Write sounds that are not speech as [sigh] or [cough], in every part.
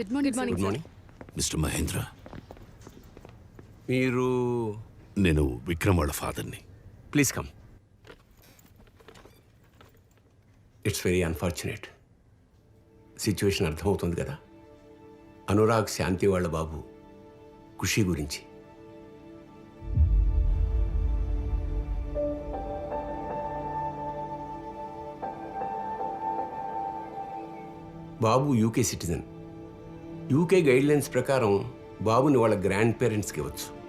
Good morning good morning mister Mahendra మీరు నేను విక్రమ్ వాళ్ళ ఫాదర్ని. Please come it's very unfortunate situation అర్థమవుతుంది కదా. అనురాగ్ శాంతి వాళ్ళ బాబు ఖుషి గురించి. బాబు యూకే సిటిజన్ యూకే గైడ్లైన్స్ ప్రకారం బాబుని వాళ్ళ గ్రాండ్ పేరెంట్స్కి ఇవ్వచ్చు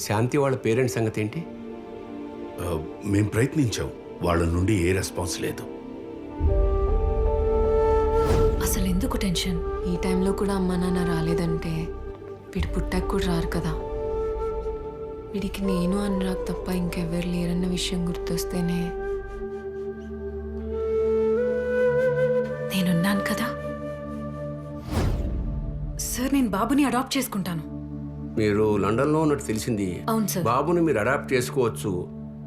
శాంతి వాళ్ళ పేరెంట్స్ సంగతి ఏంటి? ఆ, మేం ప్రయత్నించాం. వాళ్ళ నుండి ఏ రెస్పాన్స్ లేదు. అసలు ఎందుకు టెన్షన్? ఈ టైంలో కూడా అమ్మా నాన్న రాలేదంటే వీడు పుట్టాక కూడా రారు కదా. వీడికి నేను అనురాగ్ తప్ప ఇంకెవ్వరు లేరన్న విషయం గుర్తొస్తేనే బాబుని అడాప్ట్ చేసుకుంటాను. మీరు లండన్లో ఉన్నట్టు తెలిసింది. అవును సార్. బాబుని మీరు అడాప్ట్ చేసుకోవచ్చు.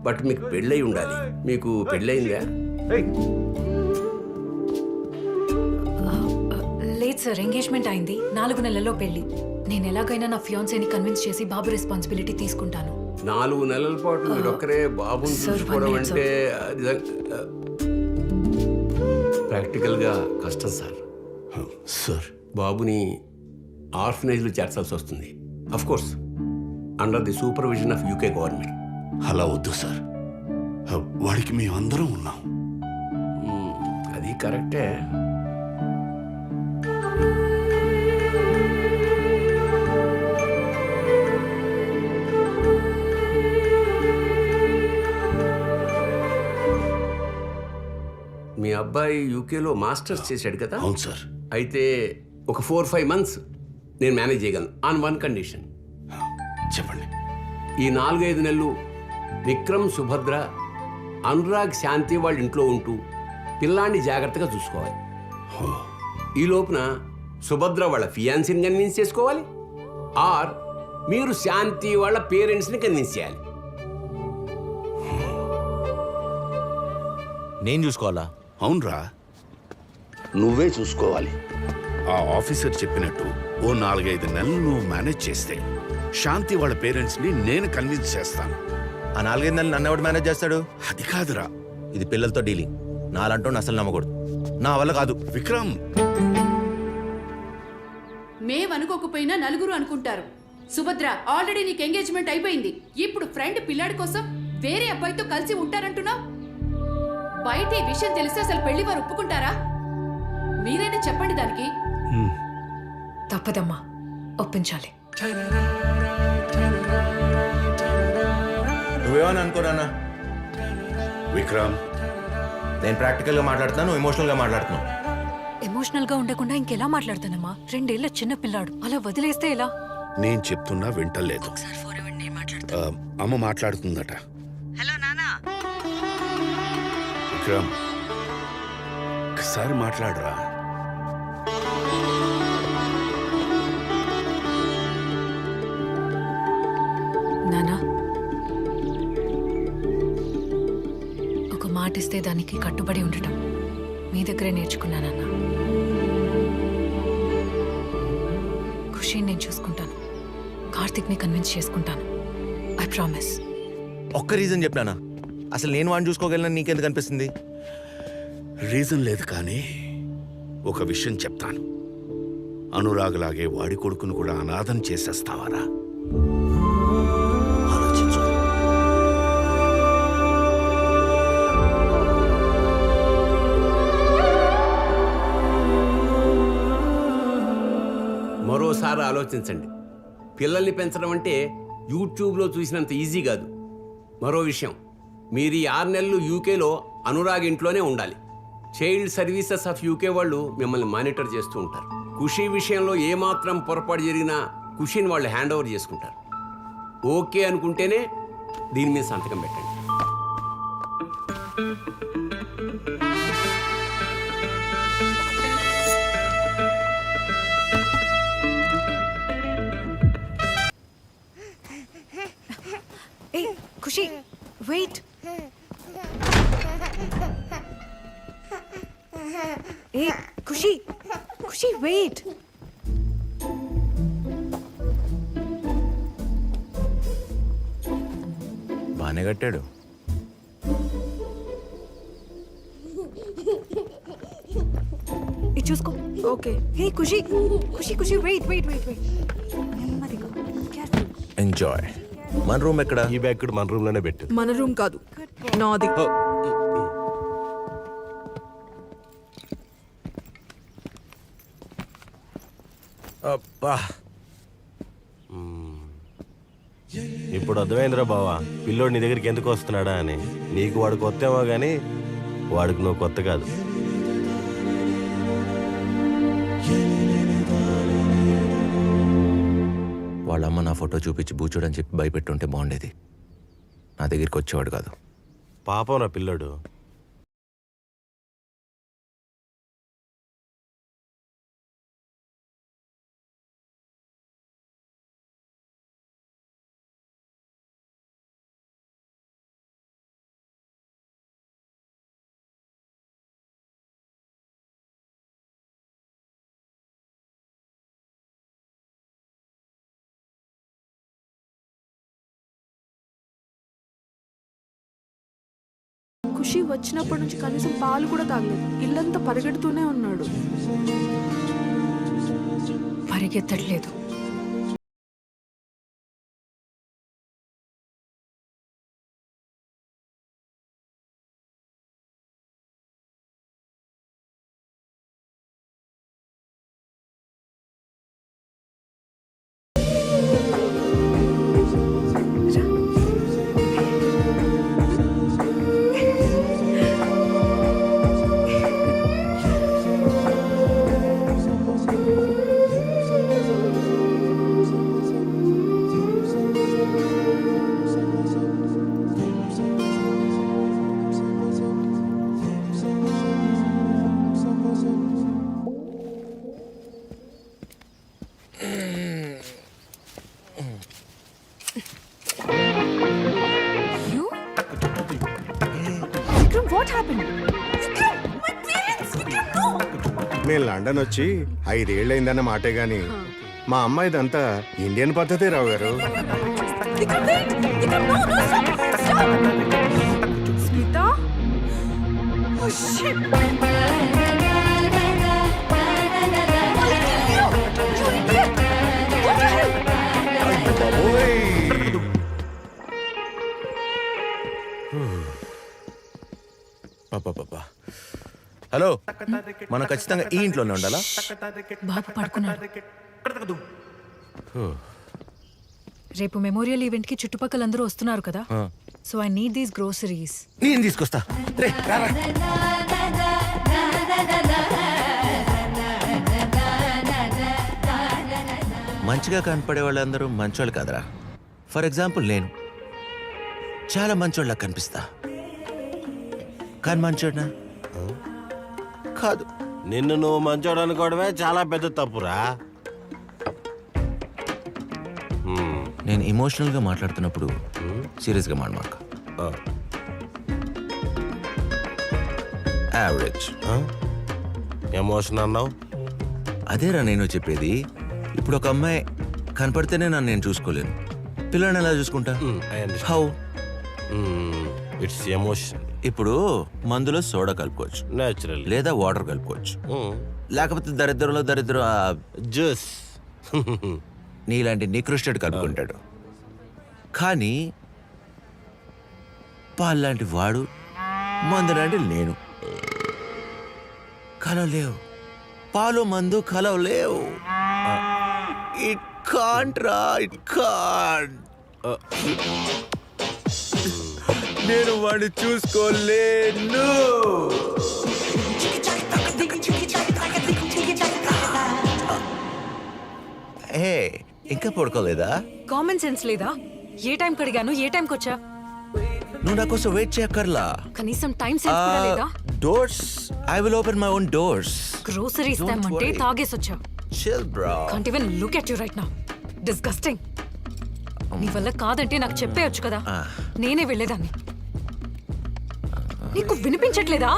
బట్ మీకు పెళ్ళై ఉండాలి. మీకు పెళ్ళయిందా? లేదు సార్ ఎంగేజ్మెంట్ అయింది. నాలుగు నెలల్లో పెళ్ళి నేను ఎలాగైనా నా ఫియాన్సీని కన్విన్స్ చేసి బాబు రెస్పాన్సిబిలిటీ తీసుకుంటాను. నాలుగు నెలల పాటు మీరు ఒక్కరే బాబుని చూసుకోవడం అంటే ప్రాక్టికల్గా కష్టం సార్. సార్. బాబుని ఆర్ఫనైజ్లో చేర్చాల్సి వస్తుంది. Course under the supervision of UK government అలా వద్దు సార్. వాడికి మేము అందరం ఉన్నాం. అది కరెక్టే. మీ అబ్బాయి యూకేలో మాస్టర్స్ చేశాడు కదా? అవును సార్. అయితే ఒక ఫోర్ ఫైవ్ మంత్స్ నేను మేనేజ్ చేయగలను ఆన్ వన్ కండిషన్ చెప్పండి. ఈ నాలుగైదు నెలలు విక్రమ్ సుభద్ర అనురాగ్ శాంతి వాళ్ళ ఇంట్లో ఉంటూ పిల్లాన్ని జాగ్రత్తగా చూసుకోవాలి. ఈ లోపున సుభద్ర వాళ్ళ ఫియాన్సీని కన్విన్స్ చేసుకోవాలి. ఆర్ మీరు శాంతి వాళ్ళ పేరెంట్స్ని కన్విన్స్ చేయాలి. నేను చూసుకోవాలా? అవునరా. నువ్వే చూసుకోవాలి. ఆ ఆఫీసర్ చెప్పినట్టు ఓ నాలుగైదు నెలలు నువ్వు మేనేజ్ చేస్తే శాంతి వాళ్ళ పేరెంట్స్ని నేను కన్విన్స్ చేస్తాను. ఆ నాలుగైదు నెలలు నన్ను ఎవడు మేనేజ్ చేస్తాడు? అది కాదురా. ఇది పిల్లలతో డీలింగ్. నాలంటూ అసలు నమ్మకూడదు. నా వల్ల కాదు. విక్రమ్! మేము అనుకోకపోయినా నలుగురు అనుకుంటారు. సుభద్ర ఆల్రెడీ నీకు ఎంగేజ్మెంట్ అయిపోయింది. ఇప్పుడు ఫ్రెండ్ పిల్లాడి కోసం వేరే అబ్బాయితో కలిసి ఉంటారంటున్నావు? బయట ఈ విషయం తెలిస్తే అసలు పెళ్ళి వారు ఒప్పుకుంటారా? మీరైనా చెప్పండి దానికి. తప్పదమ్మా. ఒప్పించాలి. నువ్వేమని అనుకోరానా విక్రమ్ నేను ప్రాక్టికల్గా మాట్లాడుతున్నాను నువ్వు ఎమోషనల్గా మాట్లాడుతున్నావు. ఎమోషనల్గా ఉండకుండా ఇంకెలా మాట్లాడతానమ్మా? రెండేళ్ళ చిన్న పిల్లాడు. అలా వదిలేస్తే ఎలా? నేను చెప్తున్నా వింటలేదు. ఆ, అమ్మ మాట్లాడుతుందట. హలో నానా. విక్రమ్ ఒకసారి మాట్లాడరా. ఒక మాట ఇస్తే దానికి కట్టుబడి ఉండటం మీ దగ్గరే నేర్చుకున్నానన్నా. ఖుషి నేను చూసుకుంటాను. కార్తిక్ని కన్విన్స్ చేసుకుంటాను. ఐ ప్రామిస్ ఒక్క రీజన్ చెప్పినానా? అసలు నేను వాడిని చూసుకోగలను నీకెందుకు అనిపిస్తుంది? రీజన్ లేదు కానీ ఒక విషయం చెప్తాను. అనురాగలాగే వాడి కొడుకును కూడా అనాథం చేసేస్తావారా? మరోసారి ఆలోచించండి. పిల్లల్ని పెంచడం అంటే యూట్యూబ్లో చూసినంత ఈజీ కాదు. మరో విషయం మీరు ఈ ఆరు నెలలు యూకేలో అనురాగ్ ఇంట్లోనే ఉండాలి. చైల్డ్ సర్వీసెస్ ఆఫ్ యూకే వాళ్ళు మిమ్మల్ని మానిటర్ చేస్తూ ఉంటారు. ఖుషి విషయంలో ఏమాత్రం పొరపాటు జరిగినా ఖుషిని వాళ్ళు హ్యాండ్ ఓవర్ చేసుకుంటారు. ఓకే అనుకుంటేనే దీని మీద సంతకం పెట్టండి. ఖుషి. వెయిట్. ఏ ఖుషి. ఖుషి వెయిట్. బాగానే కట్టాడు. ఇది చూసుకో. Okay. Hey Khushi. Khushi Khushi wait wait wait wait. నెమ్మదిగా. ఎంజాయ్ మన రూమ్ ఎక్కడ? ఈ బ్యాగ్ కూడా మన రూమ్లోనే పెట్టు. మన రూమ్ కాదు నాది. అబ్బా. ఇప్పుడు అర్థమైందిరా బావా పిల్లోడు నీ దగ్గరికి ఎందుకు వస్తున్నాడా అని. నీకు వాడు కొత్తేమో కానీ వాడికి నువ్వు కొత్త కాదు. వాళ్ళ అమ్మ నా ఫోటో చూపించి బూచోడని చెప్పి భయపెట్టుంటే బాగుండేది. నా దగ్గరికి వచ్చేవాడు కాదు. పాపం నా పిల్లోడు. ఖుషి వచ్చినప్పటి నుంచి కనీసం పాలు కూడా తాగలేదు. ఇల్లంతా పరిగెడుతూనే ఉన్నాడు. పరిగెత్తట్లేదు. నో మేము లండన్ వచ్చి ఐదేళ్ళైందన్న మాటే గాని మా అమ్మాయిదంతా ఇండియన్ పద్ధతి రావు గారు. మనం ఖచ్చితంగా ఈ ఇంట్లోనే ఉండాలా? బాబు పడుకున్నాడు రేపు మెమోరియల్ ఈవెంట్కి చుట్టుపక్కల అందరూ వస్తున్నారు కదా. So I need these groceries. నేను తీసుకొస్తా. రే రారా మంచిగా కనపడే వాళ్ళందరూ మంచోళ్ళు కాదరా. ఫర్ ఎగ్జాంపుల్ నేను. చాలా మంచోళ్ళ కనిపిస్తా. కానీ మంచోడ్నా? కాదు. నిన్ను నువ్వు మంచోడు అనుకోవడమే చాలా పెద్ద తప్పురా. నేను ఎమోషనల్గా మాట్లాడుతున్నప్పుడు సీరియస్గా మాడమాక ఆ. యావరేజ్? ఎమోషన్ అన్నావు? అదేరా నేను చెప్పేది. ఇప్పుడు ఒక అమ్మాయి కనపడితేనే నన్ను నేను చూసుకోలేను. పిల్లని ఎలా చూసుకుంటా? హౌ ఇట్స్ ఎమోషన్ ఇప్పుడు మందులో సోడా కలుపుకోవచ్చు. న్యాచురల్ లేదా వాటర్ కలుపుకోవచ్చు. లేకపోతే దరిద్రంలో దరిద్రం ఆ జ్యూస్ [laughs] నీలాంటి నికృష్టుడు కలుపుకుంటాడు కానీ పాల్లాంటి వాడు మందు లాంటి నేను. కలవలేవు. పాలు మందు కలవలేవు. ఇట్ కాంట్ రా ఇట్ కాంట్ నేను వాడిని చూసుకోలేను. హే ఇంకా పడుకోలేదా? కామన్ సెన్స్ లేదా? ఏ టైం కడిగాను ఏ టైంకి వచ్చా? నువ్వు నా కోసం వెయిట్ చేయక్కర్లా కనీసం టైం సెన్స్ కూడా లేదా? Doors I will open my own doors groceries తెమ్మంటే worry. తాగేసి వచ్చా? Chill bro can't even look at you right now disgusting నీ వల్ల కాదంటే నాకు చెప్పేయొచ్చు కదా. నేనే వెళ్ళేదాన్ని. నీకు వినిపించట్లేదా?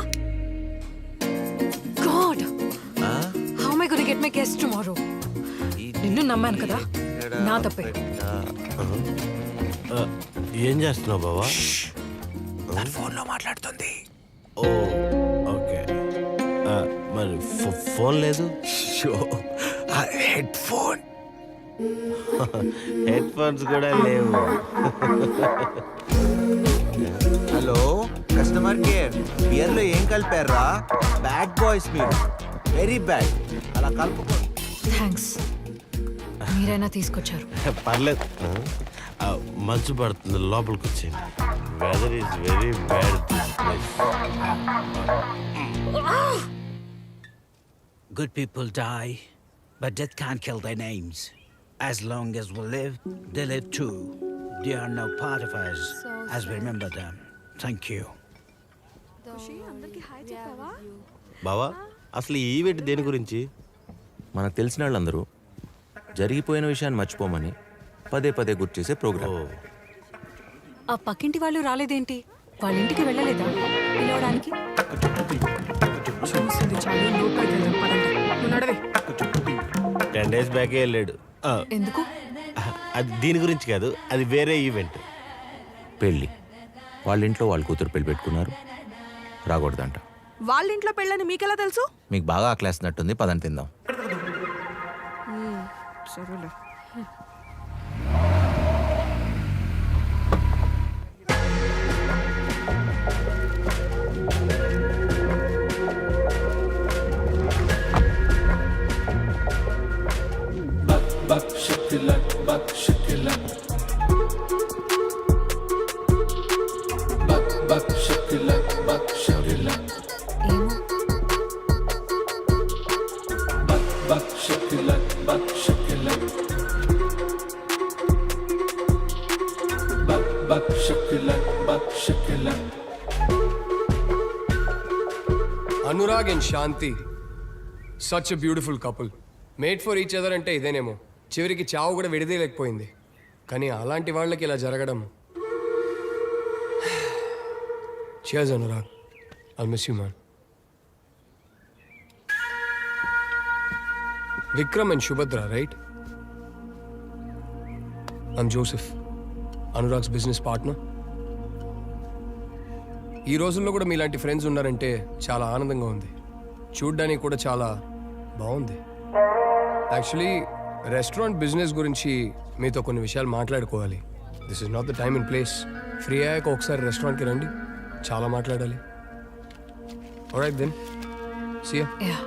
గెస్ టుమారో నిన్ను నమ్మాను కదా. నా తప్పే. ఏం చేస్తున్నావు బావా? ఫోన్లో మాట్లాడుతుంది. ఓ ఓకే. ఆ, మరి ఫోన్ లేదు? Show headphone. హెడ్ ఫోన్స్ కూడా లేవు. హలో? కస్టమర్ కేర్ బియర్లో ఏం కలిపారా బ్యాడ్ బాయ్స్ మీరు వెరీ బ్యాడ్ అలా కలుపుకో థ్యాంక్స్ మీరైనా తీసుకొచ్చారు పర్లేదు ఆ, మంచు పడుతుంది లోపలికి వచ్చింది weather is very bad Good people die, but death can't kill their names. As long as we live, they live too. They are now part of us as we remember them. Thank you. బావా అసలు ఈ event దేని గురించి? మనకు తెలిసిన వాళ్ళందరూ జరిగిపోయిన విషయాన్ని మర్చిపోమని పదే పదే గుర్తు చేసే ప్రోగ్రామ్. ఆ పక్కింటి వాళ్ళు రాలేదేంటి? వాళ్ళ ఇంటికి వెళ్ళలేదా? పిలవడానికి? టెన్ డేస్ బ్యాకే వెళ్ళాడు. ఎందుకు? అది దీని గురించి కాదు అది వేరే ఈవెంట్. పెళ్ళి. వాళ్ళ ఇంట్లో వాళ్ళ కూతురు పెళ్ళి పెట్టుకున్నారు. రాకూడదంట. వాళ్ళ ఇంట్లో పెళ్ళని మీకెలా తెలుసు? మీకు బాగా ఆకలేస్తున్నట్టుంది పదని తిందాం. సరేలే. ఏమో Shanti. Such beautiful couple made for each other అంటే ఇదేనేమో. చివరికి చావు కూడా విడదీయలేకపోయింది. కానీ అలాంటి వాళ్ళకి ఇలా జరగడం. Chase Anurag I miss you man Vikram and Subhadra right I'm Joseph Anurag's business partner ఈ రోజుల్లో కూడా మీలాంటి ఫ్రెండ్స్ ఉన్నారంటే చాలా ఆనందంగా ఉంది. చూడ్డానికి కూడా చాలా బాగుంది. యాక్చువల్లీ రెస్టారెంట్ బిజినెస్ గురించి మీతో కొన్ని విషయాలు మాట్లాడుకోవాలి. This is not the time and place free అయ్యాక ఒకసారి రెస్టారెంట్కి రండి. చాలా మాట్లాడాలి. రైట్ దెన్ సియా యా